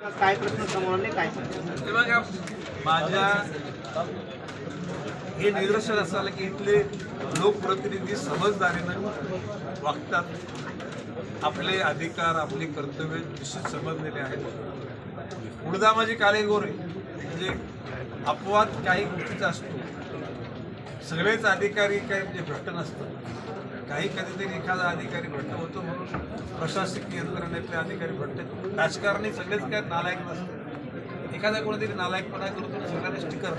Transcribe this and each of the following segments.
काय प्रश्न समोर आले काय ते बघा माझ्या हे निदर्शन असं आलं की इथले लोकप्रतिनिधी समजदारीनं वागतात. आपले अधिकार आपले कर्तव्य निश्चित समजलेले आहेत. पुढदा माझी कालेगोर आहे म्हणजे अपवाद काही गोष्टीचा असतो. सगळेच अधिकारी काही म्हणजे भ्रष्ट नसतात. काही कधीतरी एखादा अधिकारी भ्रष्ट होतो म्हणून प्रशासकीय यंत्रणेतले अधिकारी भ्रष्ट राजकारणी सगळेच काय नालायक नसतात. एखादा कोणीतरी नालायकपणा तुम्ही सगळ्यांना स्टिकर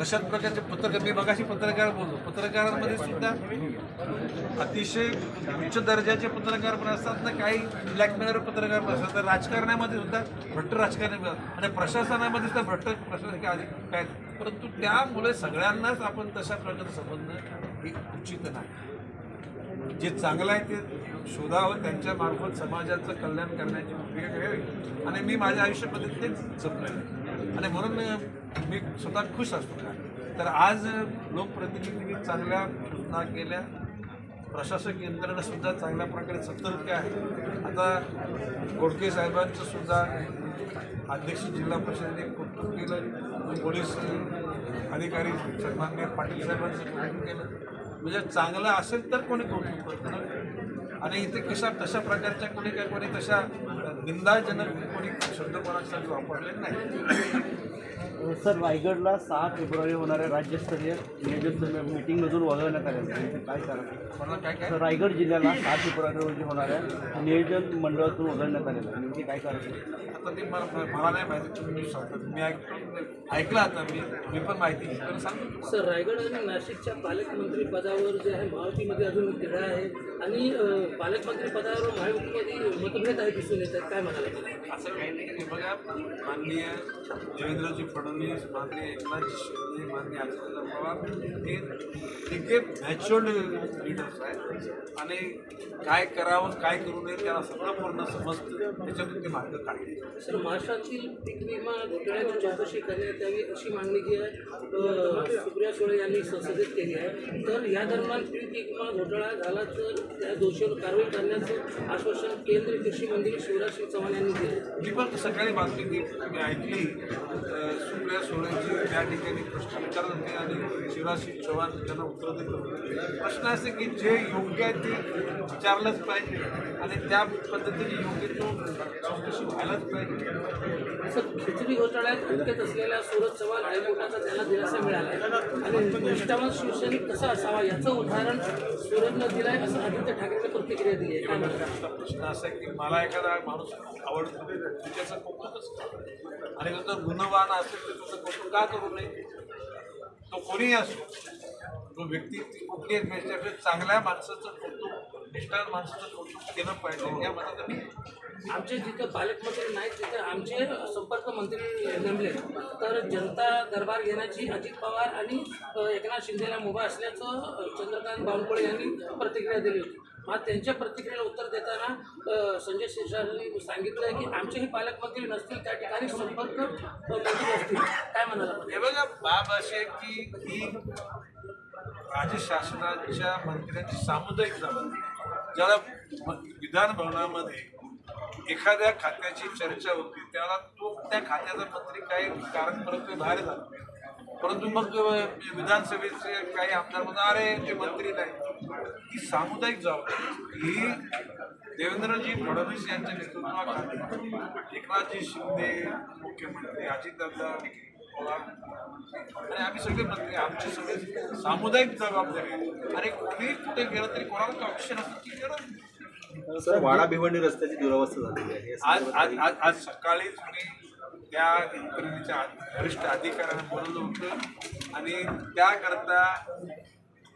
तशाच प्रकारचे पत्रकार मी मगाशी पत्रकार बोललो. पत्रकारांमध्ये सुद्धा अतिशय उच्च दर्जाचे पत्रकार पण असतात ना काही ब्लॅकमेलर पत्रकार पण असतात. तर राजकारणामध्ये सुद्धा भ्रष्ट राजकारणी आणि प्रशासनामध्ये सुद्धा भ्रष्ट प्रशासकीय अधिकारी काय परंतु त्यामुळे सगळ्यांनाच आपण तशा प्रकारे समजणं हे उचित नाही. जे चांगलं आहे ते शोधावं त्यांच्यामार्फत समाजाचं कल्याण करण्याची भूमिका घ्यावी आणि मी माझ्या आयुष्यामध्ये तेच जपलेलं आणि म्हणून मी स्वतः खुश असतो. तर आज लोकप्रतिनिधींनी चांगल्या सूचना केल्या. प्रशासक यंत्रणासुद्धा चांगल्या प्रकारे सतर्क आहे. आता गोडके साहेबांचं सुद्धा अध्यक्ष जिल्हा परिषदेने कौतुक केलं. पोलीस अधिकारी सन्मान्य पाटील साहेबांचं कौतुक केलं. म्हणजे चांगलं असेल तर कोणी कौतुक करतं आणि इथे कशा तशा प्रकारच्या कोणी काय कोणी तशा निंदाजनक कोणी शब्द कोणासाठी नाही सर रायगडला सहा फेब्रुवारी होणाऱ्या राज्यस्तरीय नियोजन मीटिंगमधून वगळण्यात आले काय कारण? मला काय काय? तर रायगड जिल्ह्याला सहा फेब्रुवारी रोजी होणाऱ्या नियोजन मंडळातून वगळण्यात आलेलं आहे. नेमकी काय कारण? आता ते मला मला नाही माहिती तुम्ही सांगता मी ऐकतो ऐकलं आता मी. मी पण माहिती सांगतो. सर रायगड आणि नाशिकच्या पालकमंत्री पदावर जे आहे महायुतीमध्ये अजून तिढा आहे. आणि पालकमंत्री पदावर महायुतीमध्ये मतभेद आहे दिसून येत आहेत काय म्हणाले असं काही नाही. की बघा माननीय देवेंद्रजी फडणवीस माननीय एकनाथजी शिंदे माननीय अजितदादा पवार हे तिघे मॅच्युअर्ड लिडर्स आहेत. आणि काय करावं काय करू नये त्याला सगळं पूर्ण समजतं. त्याच्यातून ते मार्ग काढले. सर महाराष्ट्रातील पीक विमा घोटाळ्याची चौकशी करण्यात यावी अशी मागणी जी आहे सुप्रिया सुळे यांनी संसदेत केली आहे. तर या दरम्यान पीक विमा घोटाळा झाला तर त्या दोषीवर कारवाई करण्याचं आश्वासन केंद्रीय कृषी मंत्री शिवराज सिंग चौहान यांनी दिलं. मी पण सकाळी बातमी ती ऐकली. त्या ठिकाणी प्रश्न विचारत होते आणि शिवराजसिंग चौहान त्यांना उत्तर देत होते. प्रश्न असे की जे योग्य आहे ते विचारलंच पाहिजे आणि त्या पद्धतीने योग्य तो चौकशी व्हायलाच पाहिजे. असं खिचडी घोटाळ्यात अटकेत असलेल्या सूरज चव्हाण हायकोर्टाचा त्याला दिलासा मिळाला. आहे आणि निष्ठावान शिवसैनिक कसा असावा याचं उदाहरण सूरजनं दिलं आहे असं आदित्य ठाकरेने प्रतिक्रिया दिली आता प्रश्न असा आहे की मला एखादा माणूस आवडतो त्याचं कौतुकच. आणि जर गुणवान असेल तर त्याचं कौतुक का करू नये? तो कोणीही असो तो व्यक्ती ती कुठलीही व्यक्ती असेल चांगल्या माणसाचं कौतुक निष्ठावान माणसाचं कौतुक केलं पाहिजे या मनात मी आमचे जिथं पालकमंत्री नाहीत तिथं आमचे संपर्क मंत्री नेमले. तर जनता दरबार घेण्याची अजित पवार आणि एकनाथ शिंदेला मुभा असल्याचं चंद्रकांत बावनकुळे यांनी प्रतिक्रिया दिली होती. मग त्यांच्या प्रतिक्रियेला उत्तर देताना संजय शिरसाटांनी सांगितलं की आमचेही पालकमंत्री नसतील त्या ठिकाणी संपर्क मंत्री असतील. काय म्हणाला हे बघा बाब अशी आहे की ही राज्य शासनाच्या मंत्र्यांची सामुदायिक जबाबदारी ज्याला म- विधान भवनामध्ये एखाद्या खात्याची चर्चा होती त्याला तो त्या खात्याचा मंत्री काही कारण परत बाहेर झाला. परंतु मग विधानसभेचे काही आमदार म्हणतात अरे ते मंत्री नाही. ही सामुदायिक जबाबदारी ही देवेंद्रजी फडणवीस यांच्या नेतृत्वाखाली एकनाथजी शिंदे मुख्यमंत्री अजितदादा पवार आणि आम्ही सगळे मंत्री आमची सगळे सामुदायिक जबाबदारी आहे. आणि कोणी कुठे गेलं तरी कोणाला ऑप्शन असतं की गरज नाही. सर वाडा भिवंडी रस्त्याची दुरावस्था झालेली आहे आज आज आज आज सकाळीच मी त्या यंत्रणेच्या वरिष्ठ अधिकाऱ्यांना बोलवलं होतं आणि त्याकरता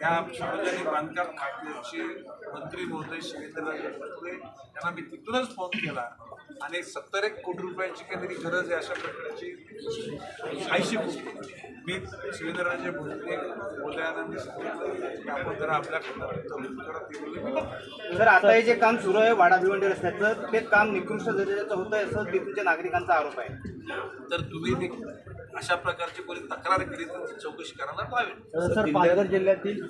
त्या सार्वजनिक बांधकाम खात्याचे मंत्री महोदय शिवेंद्रराजे भोसले यांना मी तिथूनच फोन केला आणि सत्तर एक कोटी रुपयाची काहीतरी गरज आहे अशा प्रकारची ऐंशी कोटी मी शिवेंद्रराजे भोसले महोदयांना मी सांगितलं की आपण जरा आपल्या खात्यात तरतूद करा ते बोलले मी बघतो. सर आता हे जे काम सुरू आहे वाडा भिवंडी रस्त्याचं ते काम निकृष्ट दर्जाचं होतं असं तिथूनच्या नागरिकांचा आरोप आहे तर तुम्ही ते अशा प्रकारची कोणी तक्रार केली तर चौकशी करायला लावेल सर पालघर जिल्ह्यातील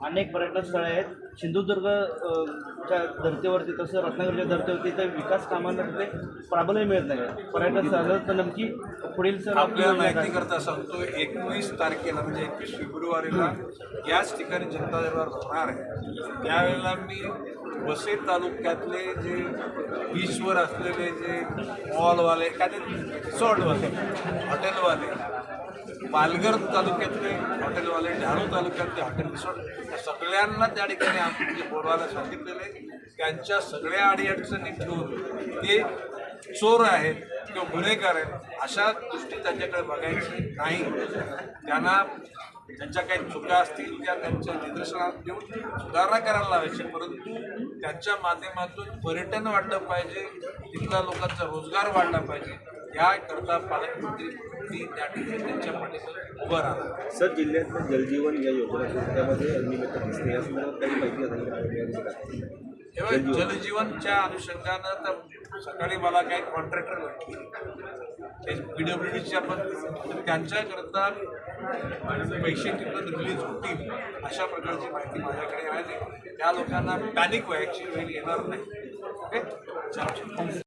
अनेक पर्यटन स्थळे आहेत. सिंधुदुर्ग अ, च्या धर्तीवरती तसं रत्नागिरीच्या धर्तीवरती तर विकास कामांना तिथे प्राबल्य मिळत नाही. पर्यटन स्थळं तर नक्की पुढील सर आपल्या माहिती करता सांगतो एकवीस तारखेला म्हणजे एकवीस फेब्रुवारीला याच ठिकाणी जनता दरबार होणार आहे. त्यावेळेला मी वसई तालुक्यातले जे बीचवर असलेले जे मॉलवाले काय ते रिसॉर्टवाले हॉटेलवाले पालघर तालुक्यातले हॉटेलवाले डहाणू तालुक्यातले हॉटेल रिसॉर्ट या सगळ्यांना त्या ठिकाणी आम्ही बोलवायला सांगितलेले त्यांच्या सगळ्या अडीअडचणी ठेवून ते चोर आहेत किंवा गुन्हेगार आहेत अशा दृष्टी त्यांच्याकडे बघायची नाही. त्यांना त्यांच्या काही चुका असतील त्या त्यांच्या निदर्शनात देऊन सुधारणा करायला लावायची. परंतु त्यांच्या माध्यमातून पर्यटन वाढलं पाहिजे तिथल्या लोकांचा रोजगार वाढला पाहिजे. याकरता पालकमंत्री त्या ठिकाणी त्यांच्या पाठीशी उभं राहणार. सर जिल्ह्यातल्या जलजीवन या योजना त्यामध्ये दिसते या संदर्भात काही माहिती? तेव्हा जलजीवनच्या अनुषंगानं तर सकाळी मला काही कॉन्ट्रॅक्टर भेटले पी डब्ल्यू डीच्या पण तर त्यांच्याकरता पैसे तिथून रिलीज होतील अशा प्रकारची माहिती माझ्याकडे आहे त्या लोकांना पॅनिक व्हायची वेळ येणार नाही. ओके